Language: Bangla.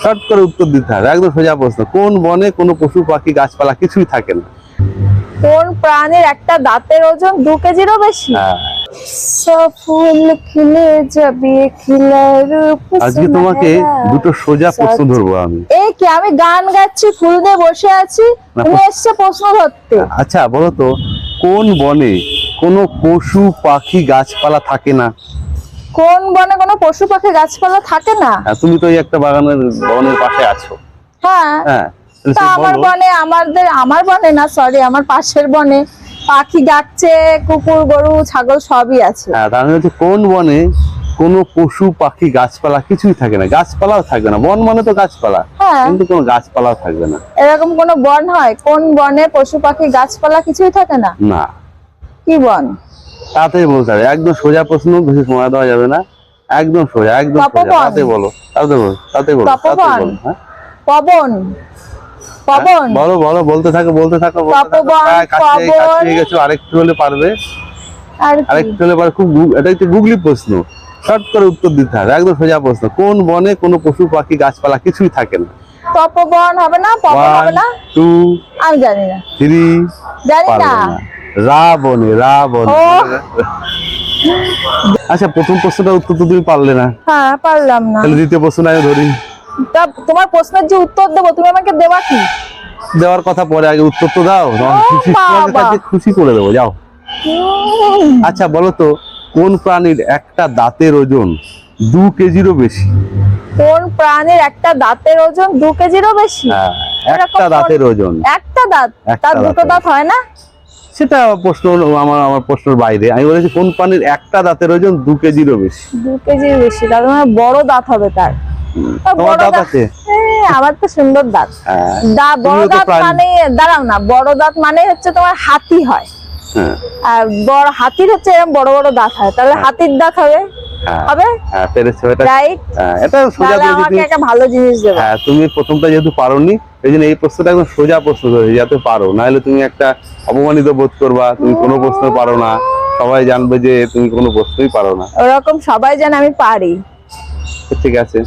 শর্ট করে উত্তর দিতে হবে। একদম সোজা প্রশ্ন কোন বনে কোনো পশু পাখি গাছপালা কিছুই থাকে না? কোন প্রাণীর একটা দাঁতের ওজন দু কেজিরও বেশি? হ্যাঁ, ফুল খিলে যাবে খিলার আজকে তোমাকে দুটো সোজা প্রশ্ন ধরবো আমি। এই কি আমি গান গাচ্ছি ফুল দিয়ে বসে আছি? তুমি প্রশ্ন- এসছে প্রশ্ন ধরতে। আচ্ছা বলো তো কোন বনে কোনো পশু পাখি গাছপালা থাকে না? কোন বনে কোনো পশু পাখি গাছপালা থাকে না? হ্যাঁ, তুমি তো একটা বাগানের বনের পাশে আছো। হ্যাঁ হ্যাঁ তা আমার বনে আমাদের আমার বনে না সরি আমার পাশের বনে পাখি ডাকছে কুকুর গরু ছাগল সবই আছে। হ্যাঁ মানে হচ্ছে কোন বনে কোনো পশু পাখি গাছপালা কিছুই থাকে না? গাছপালাও থাকবে না। বন মানে তো গাছপালা। হ্যাঁ। কিন্তু কোনো গাছপালাও থাকবে না। এরকম কোনো বন হয়? কোন বনে পশু পাখি গাছপালা কিছুই থাকে না? না। কি বন? তাড়াতাড়ি বলতে হবে একদম সোজা প্রশ্ন বেশি সময় দেওয়া যাবে না। একদম সোজা একদম সোজা তাতে বলো তাতে বলো তাতে বলো তাতে বলো হ্যাঁ? পবন পবন হ্যাঁ, বলো বলো বলতে থাকো বলতে থাকো কাছে পবন। নিয়ে গেছো আরেকটু হলে পারবে। আরেকটু হলে পারবে খুব এটা একটু গুগলি প্রশ্ন। শর্ট করে উত্তর দিতে হবে একদম সোজা প্রশ্ন। কোন বনে কোনো পশু পাখি গাছপালা কিছুই থাকে না? তপবন হবে না? পবন হবে না? টু আমি জানি না। থ্রি জানি না। রাবণে রাবণে। আচ্ছা প্রথম প্রশ্নটার উত্তর তো তুমি পারলে না। হ্যাঁ পারলাম না। তাহলে দ্বিতীয় প্রশ্ন আমি ধরি। তা তোমার প্রশ্নের যে উত্তর দেবো তুমি আমাকে দেবা কি? দেওয়ার কথা পরে আগে উত্তর তো দাও খুশি তোমাকে খুশি করে দেবো যাও। আচ্ছা বলো তো কোন প্রাণীর একটা দাঁতের ওজন দু কেজিরও বেশি? কোন প্রাণীর একটা দাঁতের ওজন দু কেজিরও বেশি? হ্যাঁ একটা দাঁতের ওজন। একটা দাঁত? তার দুটো দাঁত হয় না? সেটা প্রশ্ন আমার আমার প্রশ্নের বাইরে। আমি বলেছি কোন প্রাণীর একটা দাঁতের ওজন দু কেজিরও বেশি? দু কেজির বেশি। তার মানে বড় দাঁত হবে তার। বড় দাঁত আছে? হ্যাঁ, আমার তো সুন্দর দাঁত। দাঁত বড় দাঁত। মানে দাঁড়াও না বড় দাঁত মানে হচ্ছে তোমার হাতি হয়। হ্যাঁ। আর বড় হাতির হচ্ছে এরকম বড় বড় দাঁত হয়। তাহলে হাতির দাঁত হবে? হ্যাঁ হবে? হ্যাঁ রাইট হ্যাঁ, এটা সোজা আমাকে একটা ভালো জিনিস দেবে। হ্যাঁ তুমি প্রথমটা যেহেতু পারোনি এই জন্য এই প্রশ্নটা একদম সোজা প্রশ্ন ধরেছি যাতে পারো। নাহলে তুমি একটা অপমানিত বোধ করবা তুমি কোনো প্রশ্ন পারো না। সবাই জানবে যে তুমি কোনো প্রশ্নই পারো না। ওরকম সবাই জানে আমি পারি। ঠিক আছে।